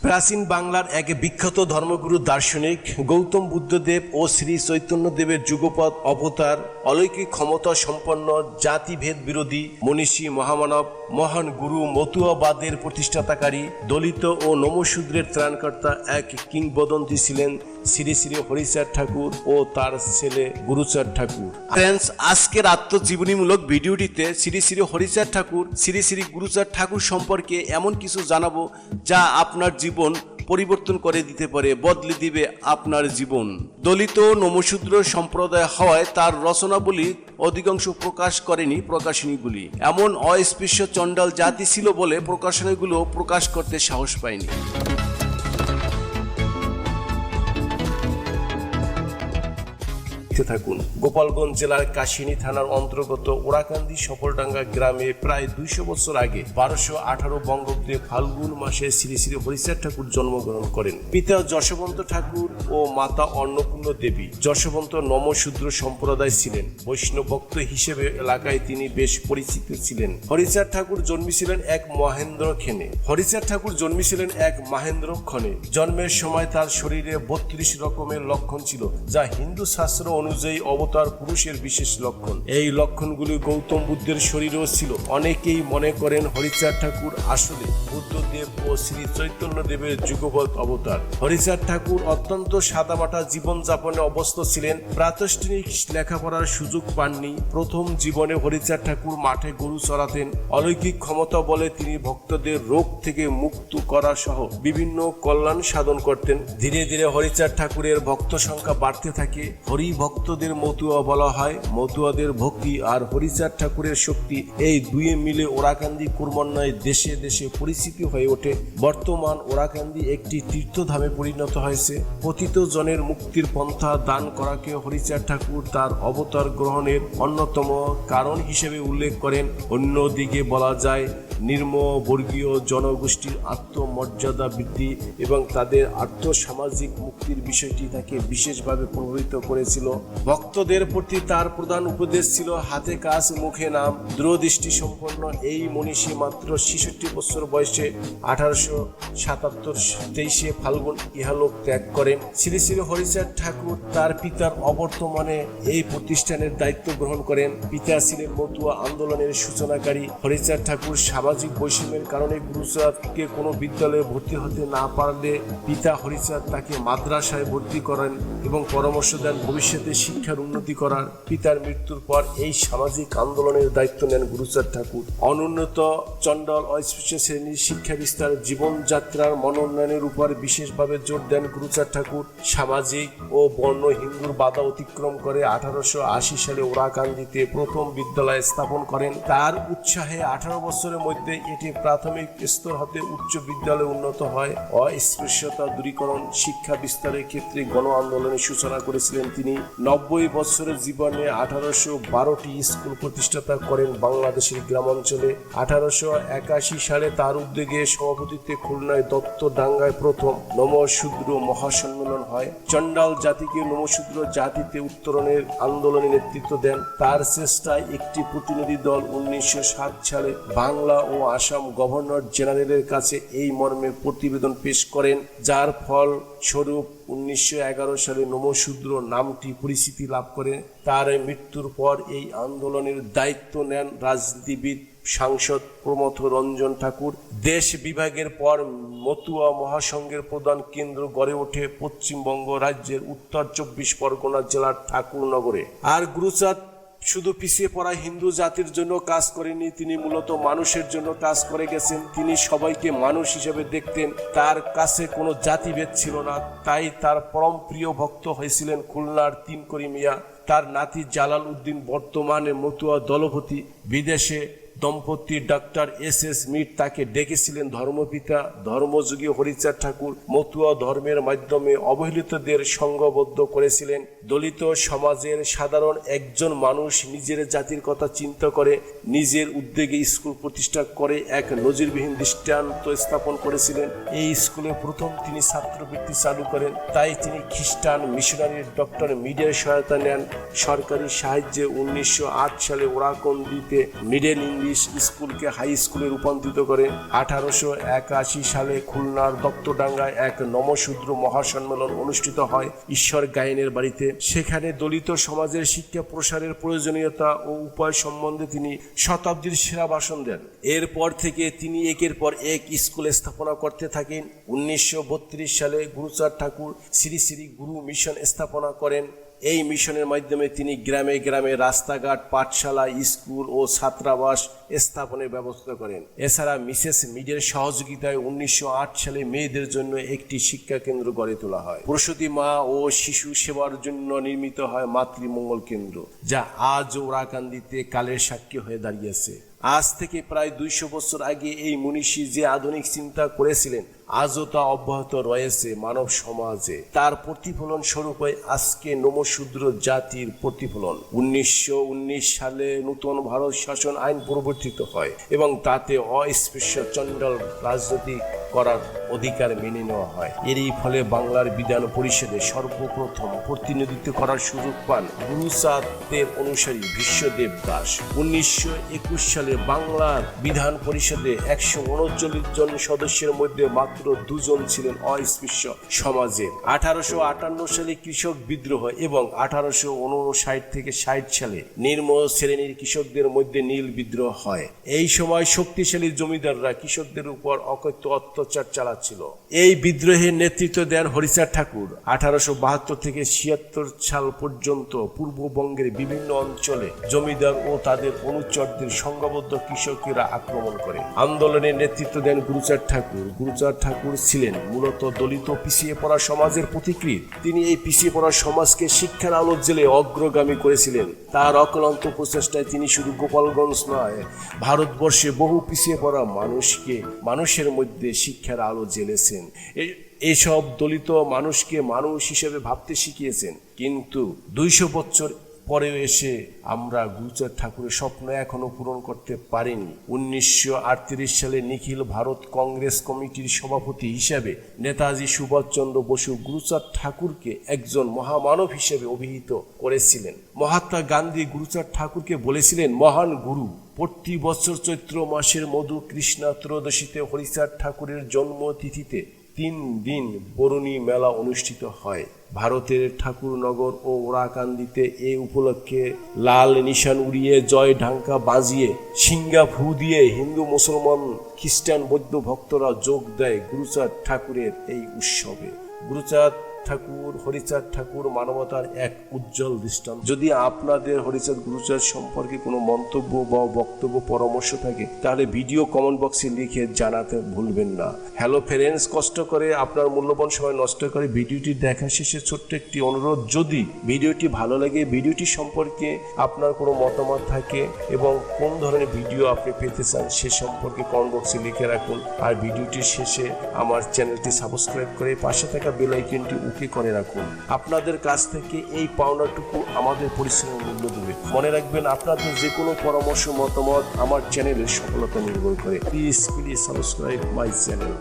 প্রাচীন বাংলার এক বিখ্যাত ধর্মগুরু দার্শনিক গৌতম বুদ্ধদেব ও শ্রী চৈতন্যদেবের যুগপথ অবতার অলৌকিক ক্ষমতা সম্পন্ন জাতিভেদ বিরোধী মনীষী মহামানব, মহান গুরু মতুয়াবাদের প্রতিষ্ঠাতাকারী, দলিত ও নমশূদ্রের ত্রাণকর্তা এক কিংবদন্তি ছিলেন শ্রী শ্রী হরিচাঁদ ঠাকুর ও তার ছেলে গুরুচাঁদ ঠাকুর। ফ্রেন্ডস আজকের আত্মজীবনীমূলক ভিডিওটিতে শ্রী শ্রী হরিচাঁদ ঠাকুর, শ্রী শ্রী গুরুচাঁদ ঠাকুর সম্পর্কে এমন কিছু জানাব যা আপনার জীবন পরিবর্তন করে দিতে পারে, বদলে দিবে আপনার জীবন। দলিত নমশূদ্র সম্প্রদায় হওয়ায় তার রচনাবলী অধিকাংশ প্রকাশ করেনি প্রকাশনীগুলি। এমন অস্পৃশ্য চণ্ডাল জাতি ছিল বলে প্রকাশনীগুলো প্রকাশ করতে সাহস পায়নি। দেখতে থাকুন। গোপালগঞ্জ জেলার কাশিনী থানার অন্তর্গত ওরাকান্দি সফলডাঙ্গা গ্রামে প্রায় দুইশো বছর আগে বারোশো আঠারো বঙ্গাব্দে ফাল্গুন মাসে শ্রী শ্রী হরিচাঁদ ঠাকুর জন্মগ্রহণ করেন। পিতা যশবন্ত ঠাকুর ও মাতা অন্নপূর্ণ দেবী যশবন্ত নমশূদ্র সম্প্রদায় ছিলেন। বৈষ্ণব ভক্ত হিসেবে এলাকায় তিনি বেশ পরিচিত ছিলেন। হরিচাঁদ ঠাকুর জন্মেছিলেন এক মহেন্দ্র খেনে হরিচাঁদ ঠাকুর জন্মেছিলেন এক মহেন্দ্র ক্ষণে জন্মের সময় তার শরীরে বত্রিশ রকমের লক্ষণ ছিল, যা হিন্দু শাস্ত্র অনুযায়ী অবতার পুরুষের বিশেষ লক্ষণ। এই লক্ষণগুলি গৌতম বুদ্ধের শরীরেও ছিল। অনেকেই মনে করেন হরিচার ঠাকুর আসলে বুদ্ধদেব ও শ্রী চৈতন্য দেবের যুগপৎ অবতার। হরিচাঁদ ঠাকুর অত্যন্ত সাদামাটা জীবনযাপনে অবস্থ ছিলেন। প্রাতষ্ঠানিক লেখাপড়ার সুযোগ পাননি। প্রথম জীবনে হরিচাঁদ ঠাকুর মাঠে গরু চড়াতেন। অলৌকিক ক্ষমতা বলে তিনি ভক্তদের রোগ থেকে মুক্ত করা সহ বিভিন্ন কল্যাণ সাধন করতেন। ধীরে ধীরে হরিচাঁদ ঠাকুরের ভক্ত সংখ্যা বাড়তে থাকে। হরি ভক্তদের মতুয়া বলা হয় মতুয়াদের ভক্তি আর হরিচাঁদ ঠাকুরের শক্তি। এই দুয়ে মিলে ওরাকান্দি কুরমন্নয় দেশে দেশে পরিচিতি হয়ে ওঠে। বর্তমান ওরাকান্দি একটি তীর্থধামে পরিণত হয়েছে। পতিত জনের মুক্তির পন্থা দান করাকে হরিচার ঠাকুর তার অবতার গ্রহণের অন্যতম কারণ হিসেবে উল্লেখ করেন। অন্যদিকে বলা যায় নির্ম বর্গীয় জনগোষ্ঠীর আত্মমর্যাদা বৃদ্ধি এবং তাদের আর্থসামাজিক মুক্তির বিষয়টি তাকে বিশেষভাবে প্রভাবিত করেছিল। ভক্তদের প্রতি তার প্রধান উপদেশ ছিল, হাতে কাজ, মুখে নাম। দূরদৃষ্টি সম্পন্ন এই মনীষী মাত্র ছেষট্টি বছর বয়সে আঠারোশো সাতাত্তর তেইশে ফাল্গুন ইহালোক ত্যাগ করেন। শ্রী শ্রী হরিচাঁদ ঠাকুর তার পিতার অবর্তমানে এই প্রতিষ্ঠানের দায়িত্ব গ্রহণ করেন। পিতা ছিলেন মতুয়া আন্দোলনের সূচনাকারী। হরিচাঁদ ঠাকুর সামাজিক বৈষম্যের কারণে গুরুচাঁদকে কোনো বিদ্যালয়ে ভর্তি হতে না পারলে পিতা হরিচাঁদ তাকে মাদ্রাসায় ভর্তি করেন এবং পরামর্শ দেন ভবিষ্যতে শিক্ষার উন্নতি করার। পিতার মৃত্যুর পর এই সামাজিক আন্দোলনের দায়িত্ব নেন গুরুচাঁদ ঠাকুর। অনুন্নত চণ্ডাল অস্পৃশ্য শ্রেণির শিক্ষা বিস্তার জীবনযাত্রার মনোন্নয়নের উপর বিশেষভাবে জোর দেন গুরুচাঁদ ঠাকুর। সামাজিক ও বর্ণ হিন্দুর বাধা অতিক্রম করে আঠারোশো আশি সালে ওরাকান্দিতে প্রথম বিদ্যালয় স্থাপন করেন। তার উৎসাহে আঠারো বছরের মধ্যে এটি প্রাথমিক স্তর হতে উচ্চ বিদ্যালয়ে উন্নত হয়। অস্পৃশ্যতা দূরীকরণ শিক্ষা বিস্তারের ক্ষেত্রে গণ আন্দোলনের সূচনা করেছিলেন তিনি। নব্বই বছরের জীবনে আঠারোশো বারোটি স্কুল প্রতিষ্ঠাতা করেন বাংলাদেশের গ্রামাঞ্চলে। আঠারোশো একাশি সালে তার উদ্যোগে সভাপতিত্বে খুলনায় দত্ত ডাঙ্গায় প্রথম নমশূদ্র মহাসম্মেলন হয়। চণ্ডাল জাতিকে নমশূদ্র জাতিতে উত্তরণের আন্দোলনে নেতৃত্ব দেন। তার চেষ্টায় একটি প্রতিনিধি দল উনিশশো সাত সালে বাংলা ও আসাম গভর্নর জেনারেলের কাছে এই মর্মে প্রতিবেদন পেশ করেন, যার ফল স্বরূপ উনিশশো এগারো সালে নমশূদ্র নামটি পরিচিতি লাভ করে। তার মৃত্যুর পর এই আন্দোলনের দায়িত্ব নেন রাজনীতিবিদ সাংসদ প্রমথ রঞ্জন ঠাকুর। দেশ বিভাগের পর মতুয়া মহাসংঘের প্রধান কেন্দ্র গড়ে ওঠে পশ্চিমবঙ্গ রাজ্যের উত্তর চব্বিশ পরগনা জেলার ঠাকুরনগরে। আর গুরুচাঁদ শুধু পিছিয়ে পড়া হিন্দু জাতির জন্য কাজ করেনি তিনি মূলত মানুষের জন্য কাজ করে গেছেন। তিনি সবাইকে মানুষ হিসেবে দেখতেন। তার কাছে কোনো জাতিভেদ ছিল না। তাই তার পরম প্রিয় ভক্ত হয়েছিলেন খুলনার তিনকরি মিয়া। তার নাতি জালাল উদ্দিন বর্তমানে মতুয়া দলপতি। বিদেশে দম্পতি ডক্টর এস এস মিট তাকে ডেকেছিলেন ধর্মপিতা, ধর্মযোগী হরিচাঁদ ঠাকুর, মতুয়া ধর্মের মাধ্যমে অবহেলিতদের সংঘবদ্ধ করেছিলেন। দলিত সমাজের সাধারণ একজন মানুষ নিজের জাতির কথা চিন্তা করে, নিজের উদ্যোগে স্কুল প্রতিষ্ঠা করে এক নজিরবিহীন দৃষ্টান্ত স্থাপন করেছিলেন। এই স্কুলে প্রথম তিনি ছাত্রবৃত্তি চালু করেন, তাই তিনি খ্রিস্টান মিশনারি ডক্টর মিডিয়ার সহায়তা নেন। সরকারি সাহায্যে উনিশশো আট সালে ওরাকন্দিতে মিডল ইন্ডিয়া ব্রিটিশ স্কুলকে হাই স্কুলে রূপান্তরিত করে আঠারোশো একাশি সালে খুলনার দত্তডাঙ্গায় এক নমশূদ্র মহাসম্মেলন অনুষ্ঠিত হয় ঈশ্বর গায়নের বাড়িতে। সেখানে দলিত সমাজের শিক্ষা প্রসারের প্রয়োজনীয়তা ও উপায় সম্বন্ধে তিনি শতাব্দীর সেরা ভাষণ দেন। এরপর থেকে তিনি একের পর এক স্কুল স্থাপনা করতে থাকেন। উনিশশো বত্রিশ সালে গুরুচার ঠাকুর শ্রী শ্রী গুরু মিশন স্থাপনা করেন। এই মিশনের মাধ্যমে তিনি গ্রামে গ্রামে রাস্তাঘাট, পাঠশালা, স্কুল ও ছাত্রাবাস স্থাপনের ব্যবস্থা করেন। এছাড়া মিসেস মিডের সহযোগিতায় উনিশশো সালে মেয়েদের জন্য একটি শিক্ষা কেন্দ্র গড়ে তোলা হয়। প্রসূতি মা ও শিশু সেবার জন্য নির্মিত হয় মাতৃমঙ্গল কেন্দ্র, যা আজ ওরাকান্দিতে কালের সাক্ষী হয়ে দাঁড়িয়েছে। আজ থেকে প্রায় দুইশো বছর আগে এই মনীষী যে আধুনিক চিন্তা করেছিলেন আজও তা অব্যাহত রয়েছে মানব সমাজে। তার প্রতিফলন স্বরূপে আজকে নমশূদ্র জাতির প্রতিফলন। উনিশশো উনিশ সালে নতুন ভারত শাসন আইন প্রবর্তিত হয় এবং তাতে অস্পৃশ্য চণ্ডাল রাজনীতি করার অধিকার মেনে নেওয়া হয়। এরই ফলে বাংলার বিধান পরিষদে সর্বপ্রথম প্রতিনিধিত্ব করার সুযোগ পান গুরুচাঁদের অনুসারী বিশ্বদেব দাস। উনিশশো একুশ সালে বাংলার বিধান পরিষদে একশো উনচল্লিশ জন সদস্যের মধ্যে মাত্র দুজন ছিলেন অস্পৃশ্য সমাজের আঠারোশো আটান্ন সালে কৃষক বিদ্রোহ এবং আঠারোশো উনষাট থেকে ষাট সালে নিম্ন শ্রেণির কৃষকদের মধ্যে নীল বিদ্রোহ হয়। এই সময় শক্তিশালী জমিদাররা কৃষকদের উপর অকথ্য অত্যাচার চালাচ্ছিল। এই বিদ্রোহের নেতৃত্ব দেন হরিচাঁদ ঠাকুর। আঠারোশো বাহাত্তর থেকে ছিয়াত্তর সাল পর্যন্ত পূর্ববঙ্গের বিভিন্ন অঞ্চলে জমিদার ও তাদের অনুচরদের সংঘবদ্ধ কৃষকেরা আক্রমণ করে আন্দোলনের নেতৃত্ব দেন গুরুচার ঠাকুর। গুরুচার ঠাকুর ছিলেন। মূলত দলিত পিছিয়ে পড়া সমাজের প্রতিকৃত। তিনি এই পিছিয়ে পড়া সমাজকে শিক্ষার আলো জেলে অগ্রগামী করেছিলেন। তার অক্লান্ত প্রচেষ্টায় তিনি শুধু গোপালগঞ্জ নয়, ভারতবর্ষে বহু পিছিয়ে পড়া মানুষকে, মানুষের মধ্যে শিক্ষার আলো জ্বেলেছেন এ- এসব দলিত মানুষকে মানুষ হিসেবে ভাবতে শিখিয়েছেন। কিন্তু দুইশো বছর পরেও এসে আমরা গুরুচাঁদ ঠাকুরের স্বপ্ন এখনও পূরণ করতে পারিনি। উনিশশো আটত্রিশ সালে নিখিল ভারত কংগ্রেস কমিটির সভাপতি হিসেবে নেতাজি সুভাষচন্দ্র বসু গুরুচাঁদ ঠাকুরকে একজন মহামানব হিসেবে অভিহিত করেছিলেন। মহাত্মা গান্ধী গুরুচাঁদ ঠাকুরকে বলেছিলেন, মহান গুরু, প্রতি বছর চৈত্র মাসের মধু কৃষ্ণা ত্রয়োদশীতে হরিচাঁদ ঠাকুরের জন্মতিথিতে তিন দিন বরুণী মেলা অনুষ্ঠিত হয়। ভারতের ঠাকুরনগর ও ওরাকান্দিতে এ উপলক্ষে লাল নিশান উড়িয়ে জয় ঢাঙ্কা বাজিয়ে সিঙ্গা ফু দিয়ে হিন্দু, মুসলমান, খ্রিস্টান, বৌদ্ধ ভক্তরা যোগ দেয় গুরুচাঁদ ঠাকুরের এই উৎসবে। গুরুচাঁদ ঠাকুর, হরিচাঁদ ঠাকুর, মানবতার এক উজ্জ্বল দৃষ্টান্ত। যদি আপনাদের হরিচাঁদ গুরুচাঁদ সম্পর্কে কোনো মন্তব্য বা বক্তব্য, পরামর্শ থাকে, তাহলে ভিডিও কমেন্ট বক্সে লিখে জানাতে ভুলবেন না। হ্যালো ফ্রেন্ডস, কষ্ট করে আপনার মূল্যবান সময় নষ্ট করে ভিডিওটি দেখা শেষে ছোট্ট একটি অনুরোধ। যদি ভিডিওটি ভালো লাগে, ভিডিওটি সম্পর্কে আপনার কোনো মতামত থাকে এবং কোন ধরনের ভিডিও আপনি পেতে চান, সে সম্পর্কে কমেন্ট বক্সে লিখে রাখুন। আর ভিডিওটির শেষে আমার চ্যানেলটি সাবস্ক্রাইব করে পাশে থাকা বেল আইকনটি ওকে করে রাখুন। আপনাদের কাছ থেকে এই পাওনাটুকু আমাদের পরিশ্রমের মূল্য দেবে। মনে রাখবেন, আপনাদের যে কোনো পরামর্শ, মতামত আমার চ্যানেলের সফলতা নির্ভর করে। Please please subscribe my channel.